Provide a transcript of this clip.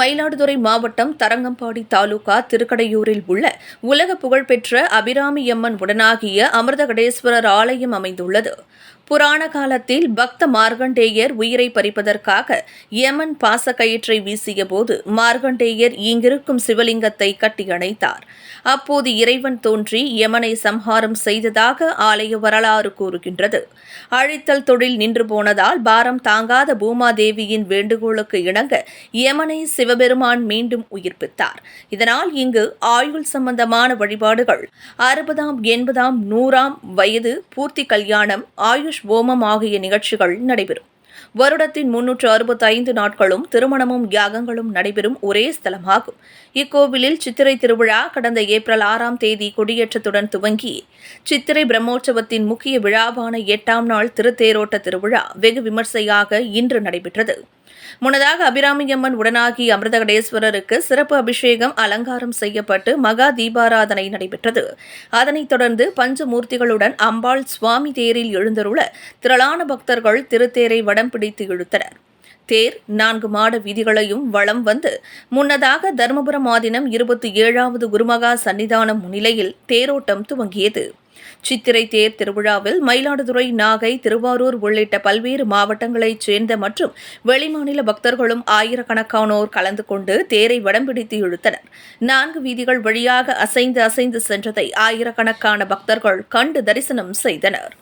மயிலாடுதுறை மாவட்டம் தரங்கம்பாடி தாலுகா திருக்கடையூரில் உள்ள உலக புகழ்பெற்ற அபிராமியம்மன் உடனாகிய அமிர்தகடேஸ்வரர் ஆலயம் அமைந்துள்ளது. புராண காலத்தில் பக்த மார்கண்டேயர் உயிரை பறிப்பதற்காக யமன் பாசக்கயிற்றை வீசியபோது மார்கண்டேயர் இங்கிருக்கும் சிவலிங்கத்தை கட்டியணைத்தார். அப்போது இறைவன் தோன்றி யமனை சம்ஹாரம் செய்ததாக ஆலய வரலாறு கூறுகின்றது. அழித்தல் தொழில் நின்று போனதால் பாரம் தாங்காத பூமாதேவியின் வேண்டுகோளுக்கு இணங்க யமனை சிவபெருமான் மீண்டும் உயிர்ப்பித்தார். இதனால் இங்கு ஆயுள் சம்பந்தமான வழிபாடுகள் அறுபதாம் எண்பதாம் நூறாம் வயது பூர்த்தி கல்யாணம் ஆயுஷ் ஓமம் ஆகிய நிகழ்ச்சிகள் நடைபெறும். வருடத்தின் முன்னூற்று அறுபத்தி ஐந்து நாட்களும் திருமணமும் யாகங்களும் நடைபெறும் ஒரே ஸ்தலமாகும். இக்கோவிலில் சித்திரை திருவிழா கடந்த ஏப்ரல் ஆறாம் தேதி கொடியேற்றத்துடன் துவங்கி சித்திரை பிரம்மோற்சவத்தின் முக்கிய விழாவான எட்டாம் நாள் திருத்தேரோட்ட திருவிழா வெகு விமர்சையாக இன்று நடைபெற்றது. முன்னதாக அபிராமியம்மன் உடனாகி அமிர்தகடேஸ்வரருக்கு சிறப்பு அபிஷேகம் அலங்காரம் செய்யப்பட்டு மகா தீபாராதனை நடைபெற்றது. அதனைத் தொடர்ந்து பஞ்சமூர்த்திகளுடன் அம்பாள் சுவாமி தேரில் எழுந்தருள திரளான பக்தர்கள் திருத்தேரை வடம் பிடித்து இழுத்தனர். தேர் நான்கு மாட வீதிகளையும் வலம் வந்து முன்னதாக தருமபுரம் ஆதினம் இருபத்தி ஏழாவது குருமகா சன்னிதானம் முன்னிலையில் தேரோட்டம் துவங்கியது. சித்திரை தேர் திருவிழாவில் மயிலாடுதுறை நாகை திருவாரூர் உள்ளிட்ட பல்வேறு மாவட்டங்களைச் சேர்ந்த மற்றும் வெளிமாநில பக்தர்களும் ஆயிரக்கணக்கானோர் கலந்து கொண்டு தேரை வடம் பிடித்து இழுத்தனர். நான்கு வீதிகள் வழியாக அசைந்து அசைந்து சென்றதை ஆயிரக்கணக்கான பக்தர்கள் கண்டு தரிசனம் செய்தனர்.